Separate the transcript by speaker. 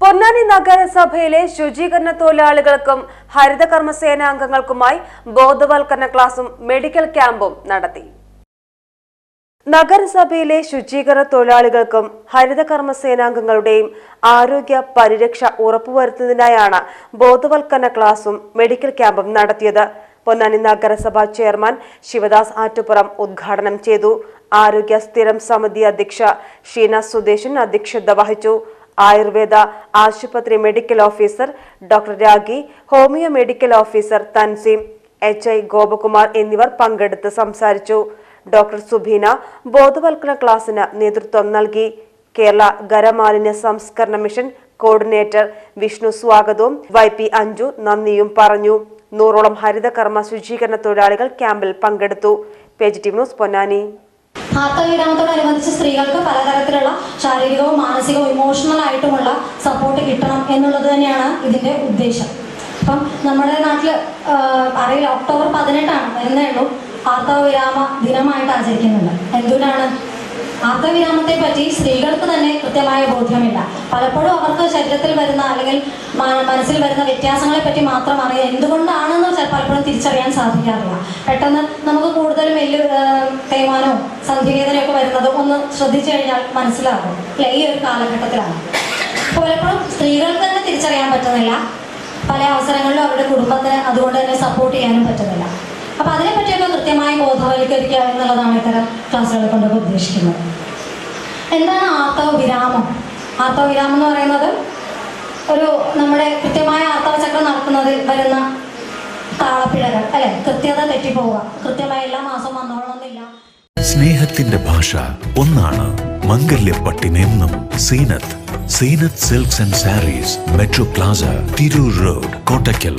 Speaker 1: പൊന്നാനി നഗരസഭയിലെ ശുചീകരണ തൊഴിലാളികൾക്കും ഹരിത കർമ്മസേനാംഗങ്ങൾക്കുമായി ബോധവൽക്കരണ ക്ലാസും മെഡിക്കൽ ക്യാമ്പും നടത്തി. നഗരസഭയിലെ ശുചീകരണ തൊഴിലാളികൾക്കും ഹരിത കർമ്മസേനാംഗങ്ങളുടെയും ആരോഗ്യ പരിരക്ഷ ഉറപ്പുവരുത്തുന്നതിനായാണ് ബോധവൽക്കരണ ക്ലാസും മെഡിക്കൽ ക്യാമ്പും നടത്തിയത്. പൊന്നാനി നഗരസഭാ ചെയർമാൻ ശിവദാസ് ആറ്റുപുറം ഉദ്ഘാടനം ചെയ്തു. ആരോഗ്യ സ്ഥിരം സമിതി അധ്യക്ഷ ഷീന സുദേശൻ അധ്യക്ഷത വഹിച്ചു. ആയുർവേദ ആശുപത്രി medical officer doctor Ragi homeo medical officer Thanseem H I Gopakumar എന്നിവർ പങ്കെടുത്ത് സംസാരിച്ചു. ഡോക്ടർ സുബീന ബോധവൽക്കരണ ക്ലാസിന് നേതൃത്വം നൽകി. കേരള ഖരമാലിന്യ സംസ്കരണ മിഷൻ കോർഡിനേറ്റർ വിഷ്ണു സ്വാഗതവും വൈ പി അഞ്ജു നന്ദിയും പറഞ്ഞു. നൂറോളം ഹരിതകർമ്മ ശുചീകരണ തൊഴിലാളികൾ ക്യാമ്പിൽ പങ്കെടുത്തു. Page T news Ponnani.
Speaker 2: ആർത്തവിരാമത്തോടനുബന്ധിച്ച് സ്ത്രീകൾക്ക് പലതരത്തിലുള്ള ശാരീരികവും മാനസികവും ഇമോഷണൽ ആയിട്ടുമുള്ള സപ്പോർട്ട് കിട്ടണം എന്നുള്ളത് തന്നെയാണ് ഇതിന്റെ ഉദ്ദേശം. അപ്പം നമ്മുടെ നാട്ടിൽ അറിയില്ല ഒക്ടോബർ പതിനെട്ടാണ് വരുന്നേ ഉള്ളൂ. ആർത്തവവിരാമ ദിനമായിട്ട് ആചരിക്കുന്നുണ്ട്. എന്തുകൊണ്ടാണ്? ആർത്തവിരാമത്തെ പറ്റി സ്ത്രീകൾക്ക് കൃത്യമായ ബോധ്യമില്ല. പലപ്പോഴും അവർക്ക് ശരീരത്തിൽ വരുന്ന അല്ലെങ്കിൽ മനസ്സിൽ വരുന്ന വ്യത്യാസങ്ങളെ പറ്റി മാത്രം അറിയാം. എന്തുകൊണ്ടാണെന്ന് പലപ്പോഴും തിരിച്ചറിയാൻ സാധിക്കാറില്ല. പെട്ടെന്ന് നമുക്ക് കൂടുതലും ഏഹ്, തേയ്മാനവും സന്ധിവേദനയൊക്കെ വരുന്നത് ഒന്ന് ശ്രദ്ധിച്ചു കഴിഞ്ഞാൽ മനസ്സിലാകും. അല്ലെ? ഈ ഒരു കാലഘട്ടത്തിലാണ്. പലപ്പോഴും സ്ത്രീകൾക്ക് തന്നെ തിരിച്ചറിയാൻ പറ്റുന്നില്ല. പല അവസരങ്ങളിലും അവരുടെ കുടുംബത്തിന് അതുകൊണ്ട് തന്നെ സപ്പോർട്ട് ചെയ്യാനും പറ്റുന്നില്ല. അപ്പൊ അതിനെപ്പറ്റിയൊക്കെ കൃത്യമായി ബോധവൽക്കരിക്കുക എന്നുള്ളതാണ് ഇത്തരം ക്ലാസ്സുകളെ കൊണ്ടൊക്കെ ഉദ്ദേശിക്കുന്നത്. എന്താണ് ആർത്തവ വിരാമം ആർത്തവ വിരാമം എന്ന് പറയുന്നത് ഒരു നമ്മുടെ കൃത്യമായ ആർത്തവ ചക്രം നടക്കുന്നതിൽ വരുന്ന താളപ്പിഴകൾ അല്ലെ? കൃത്യത തെറ്റിപ്പോവുക. കൃത്യമായ എല്ലാ മാസം വന്നോളണമെന്നില്ല.
Speaker 3: സ്നേഹത്തിന്റെ ഭാഷ ഒന്നാണ് മംഗല്യപ്പട്ടിനെന്നും Zeenath. Zeenath silks and sarees metro plaza Tirur road Kottakkal.